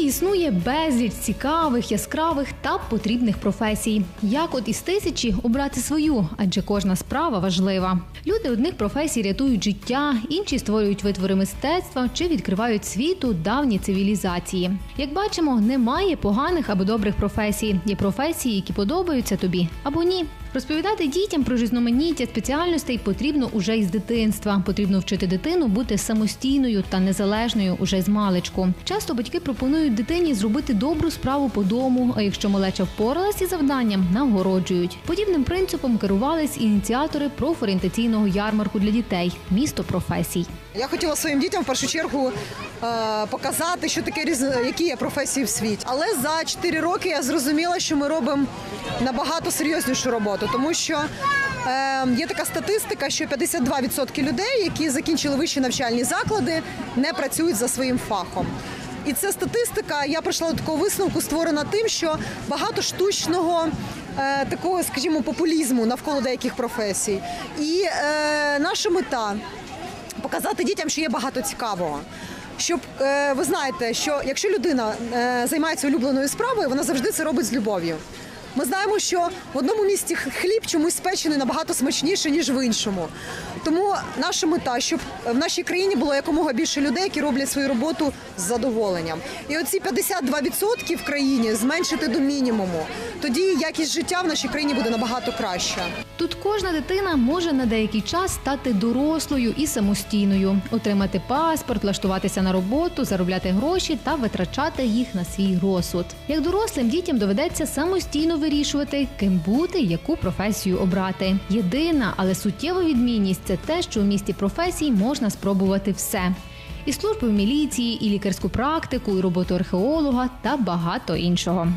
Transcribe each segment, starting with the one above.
світі існує безліч цікавих, яскравих та потрібних професій. Як от із тисячі обрати свою, адже кожна справа важлива. Люди одних професій рятують життя, інші створюють витвори мистецтва чи відкривають світу давні цивілізації. Як бачимо, немає поганих або добрих професій. Є професії, які подобаються тобі або ні. Розповідати дітям про різноманіття спеціальностей потрібно уже із дитинства. Потрібно вчити дитину бути самостійною та незалежною уже з маличку. Часто батьки пропонують дитині зробити добру справу по дому. А якщо малеча впоралась із завданням, нагороджують. Подібним принципом керувались ініціатори профорієнтаційного ярмарку для дітей місто професій. Я хотіла своїм дітям в першу чергу е, показати, що таке які є професії в світі. Але за 4 роки я зрозуміла, що ми робимо набагато серйознішу роботу, тому що е, є така статистика, що 52% людей, які закінчили вищі навчальні заклади, не працюють за своїм фахом. І ця статистика, я прийшла до такого висновку, створена тим, що багато штучного е, такого, скажімо, популізму навколо деяких професій. І е, наша мета показати дітям, що є багато цікавого. Щоб е, ви знаєте, що якщо людина е, займається улюбленою справою, вона завжди це робить з любов'ю. Ми знаємо, що в одному місті хліб чомусь спечений набагато смачніше, ніж в іншому. Тому наша мета, щоб в нашій країні було якомога більше людей, які роблять свою роботу з задоволенням. І оці 52% в країні зменшити до мінімуму. Тоді якість життя в нашій країні буде набагато краща. Тут кожна дитина може на деякий час стати дорослою і самостійною, отримати паспорт, влаштуватися на роботу, заробляти гроші та витрачати їх на свій розсуд. Як дорослим дітям доведеться самостійно вирішувати, ким бути, яку професію обрати. Єдина, але суттєва відмінність це те, що у місті професій можна спробувати все. І службу в міліції, і лікарську практику, і роботу археолога та багато іншого.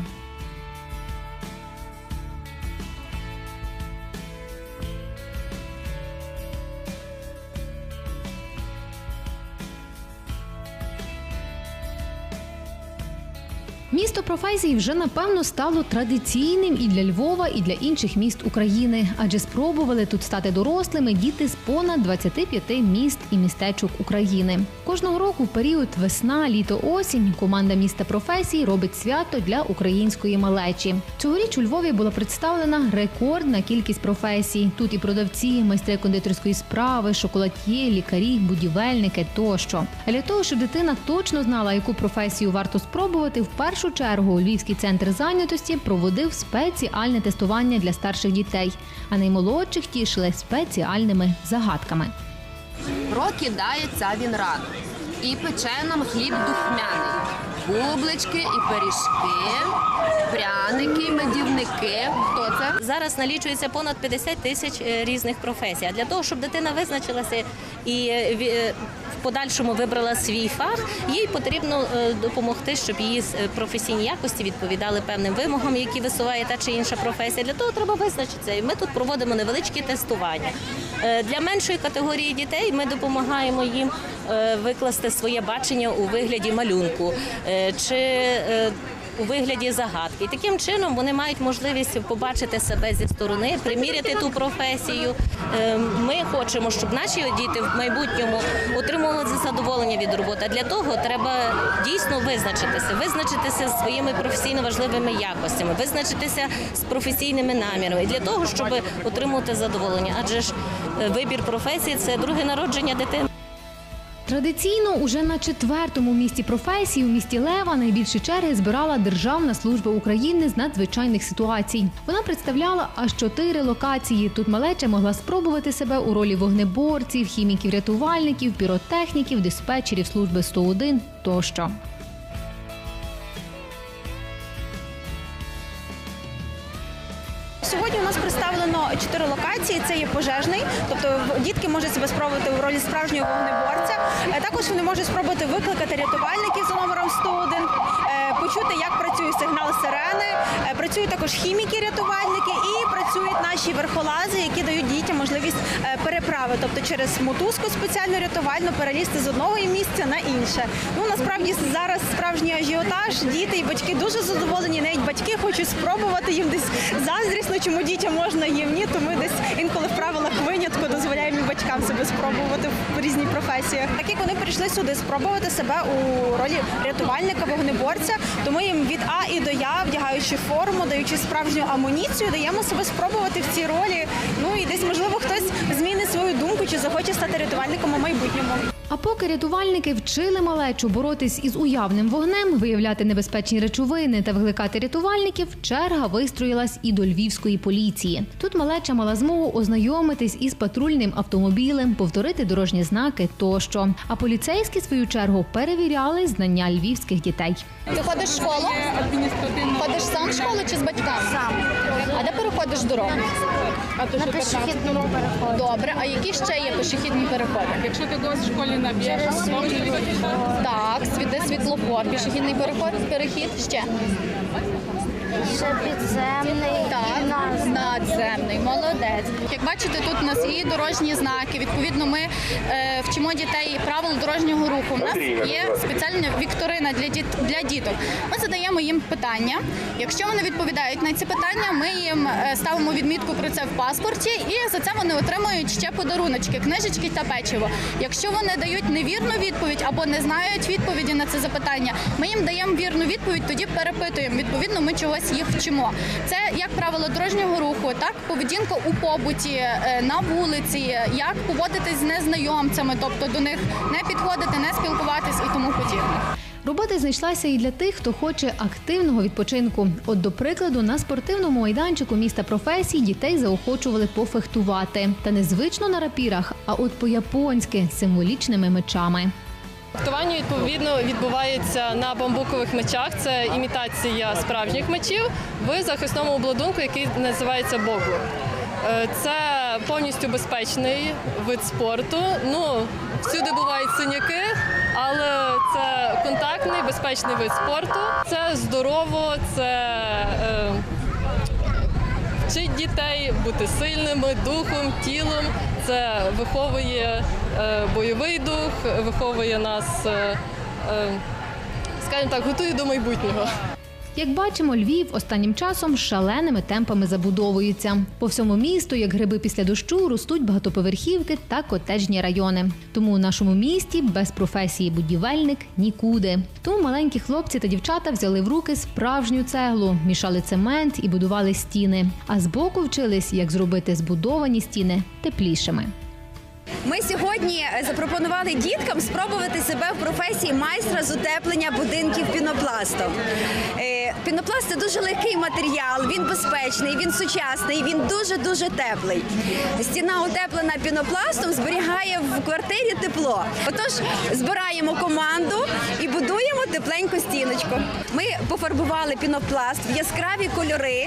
Професій вже напевно стало традиційним і для Львова, і для інших міст України, адже спробували тут стати дорослими діти з понад 25 міст і містечок України. Кожного року в період весна, літо, осінь команда міста професій робить свято для української малечі. Цьогоріч у Львові була представлена рекордна кількість професій. Тут і продавці, майстри кондитерської справи, шоколад'є, лікарі, будівельники тощо. А для того, щоб дитина точно знала, яку професію варто спробувати, в першу чергу Львівський центр зайнятості проводив спеціальне тестування для старших дітей, а наймолодших тішили спеціальними загадками. Прокидається він рано і пече нам хліб духмяний. Бублички і пиріжки, пряники, медівники. Хто це? Зараз налічується понад 50 тисяч е, різних професій. А для того, щоб дитина визначилася і е, е, подальшому вибрала свій фах, їй потрібно е, допомогти, щоб її е, професійні якості відповідали певним вимогам, які висуває та чи інша професія. Для того треба визначитися. І ми тут проводимо невеличкі тестування. Е, Для меншої категорії дітей ми допомагаємо їм викласти своє бачення у вигляді малюнку чи у вигляді загадки. Таким чином вони мають можливість побачити себе зі сторони, приміряти ту професію. Е, Ми хочемо, щоб наші діти в майбутньому отримували задоволення від роботи. Для того треба дійсно визначитися, визначитися з своїми професійно важливими якостями, визначитися з професійними намірами. Для того, щоб отримувати задоволення. Адже ж е, вибір професії це друге народження дитини. Традиційно уже на четвертому місці професії у місті Лева найбільші черги збирала Державна служба України з надзвичайних ситуацій. Вона представляла аж чотири локації. Тут малеча могла спробувати себе у ролі вогнеборців, хіміків-рятувальників, піротехніків, диспетчерів служби 101 тощо. Чотири локації. Це є пожежний, тобто дітки можуть себе спробувати в ролі справжнього вогнеборця. Е, Також вони можуть спробувати викликати рятувальників за номером 101, е, почути, як працює сигнал сирени. Е, Працюють також хіміки-рятувальники і працюють наші верхолази, які дають дітям можливість переправи, тобто через мотузку спеціально рятувальну перелізти з одного місця на інше. Ну насправді зараз справжній ажіотаж. Діти і батьки дуже задоволені. Навіть батьки хочуть спробувати їм десь заздрісно, чому дітям можна їм ні. То ми десь інколи в правилах винятку дозволяємо батькам себе спробувати в різних професіях. Так як вони прийшли сюди спробувати себе у ролі рятувальника, вогнеборця, то ми їм від А і до Я, вдягаючи форму, даючи справжню амуніцію, даємо себе спробувати в цій ролі. Ну і десь можливо хтось змінить свою думку чи захоче стати рятувальником у майбутньому. А поки рятувальники вчили малечу боротись із уявним вогнем, виявляти небезпечні речовини та викликати рятувальників, черга вистроїлась і до львівської поліції. Тут малеча мала змогу ознайомитись із патрульним автомобілем, повторити дорожні знаки тощо. А поліцейські, в свою чергу, перевіряли знання львівських дітей. Ти ходиш в школу? Ходиш сам в школу чи з батьками? Сам. А де переходиш дорогу? А то На що 15 пішохідному переході. Добре, а які ще є пішохідні переходи? Якщо ти когось в школі наб'єш, Так, світи світлофор, пішохідний переход, перехід ще. Ще підземний надземний, молодець. Як бачите, тут у нас є дорожні знаки. Відповідно, ми е, вчимо дітей правил дорожнього руху. У нас є спеціальна вікторина для діт для діток. Ми задаємо їм питання. Якщо вони відповідають на ці питання, ми їм е, ставимо відмітку про це в паспорті, і за це вони отримують ще подаруночки, книжечки та печиво. Якщо вони дають невірну відповідь або не знають відповіді на це запитання, ми їм даємо вірну відповідь, тоді перепитуємо. Відповідно, ми чогось їх вчимо. Це як правило дорожнього руху, так поведінка у побуті, е, на вулиці, як поводитись з незнайомцями, тобто до них не підходити, не спілкуватись і тому подібне. Робота знайшлася і для тих, хто хоче активного відпочинку. От, до прикладу, на спортивному майданчику міста професій дітей заохочували пофехтувати. Та не звично на рапірах, а от по-японськи символічними мечами. Фехтування відповідно відбувається на бамбукових мечах. Це імітація справжніх мечів в захисному обладунку, який називається богло. Е, Це повністю безпечний вид спорту. Ну всюди бувають синяки, але це контактний, безпечний вид спорту. Це здорово, це е, вчить дітей бути сильними духом, тілом. Це виховує е, бойовий дух, виховує нас, е, е, скажімо так, готує до майбутнього. Як бачимо, Львів останнім часом шаленими темпами забудовується. По всьому місту, як гриби після дощу, ростуть багатоповерхівки та котеджні райони. Тому у нашому місті без професії будівельник нікуди. Тому маленькі хлопці та дівчата взяли в руки справжню цеглу, мішали цемент і будували стіни. А збоку вчились, як зробити збудовані стіни теплішими. Ми сьогодні е, запропонували діткам спробувати себе в професії майстра з утеплення будинків пінопластом. Пінопласт це дуже легкий матеріал, він безпечний, він сучасний, він дуже дуже теплий. Стіна утеплена пінопластом зберігає в квартирі тепло. Отож, збираємо команду і будуємо тепленьку стіночку. Ми пофарбували пінопласт в яскраві кольори,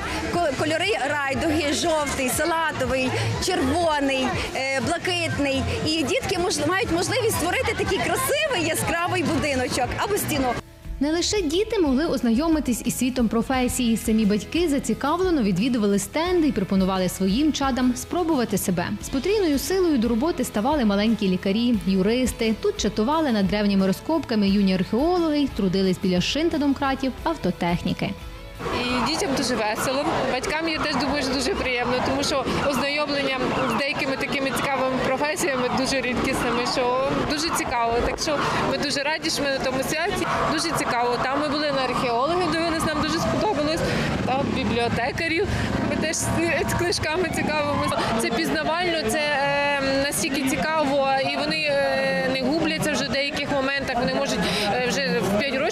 кольори райдуги, жовтий, салатовий, червоний, е, блакитний. І дітки мають можливість створити такий красивий яскравий будиночок або стіну. Не лише діти могли ознайомитись із світом професії. Самі батьки зацікавлено відвідували стенди і пропонували своїм чадам спробувати себе. З потрійною силою до роботи ставали маленькі лікарі, юристи. Тут чатували над древніми розкопками юні археологи, трудились біля шин та домкратів, автотехніки. І дітям дуже весело. Батькам я теж думаю, що дуже приємно, тому що ознайомлення з деякими такими цікавими професіями дуже рідкісними, що дуже цікаво. Так що ми дуже раді, що ми на тому святі. Дуже цікаво. Там ми були на археологів, дивились, нам дуже сподобалось. Там бібліотекарів. Ми теж з книжками цікавимося. Це пізнавально, це е, настільки цікаво, і вони е, не губляться вже в деяких моментах. Вони можуть е, вже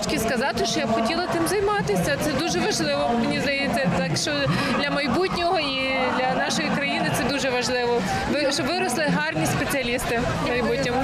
в 5 років сказати, що я б хотіла тим займатися. Це дуже важливо, мені здається. Так що для майбутнього і для нашої країни це дуже важливо. Щоб виросли гарні спеціалісти в майбутньому.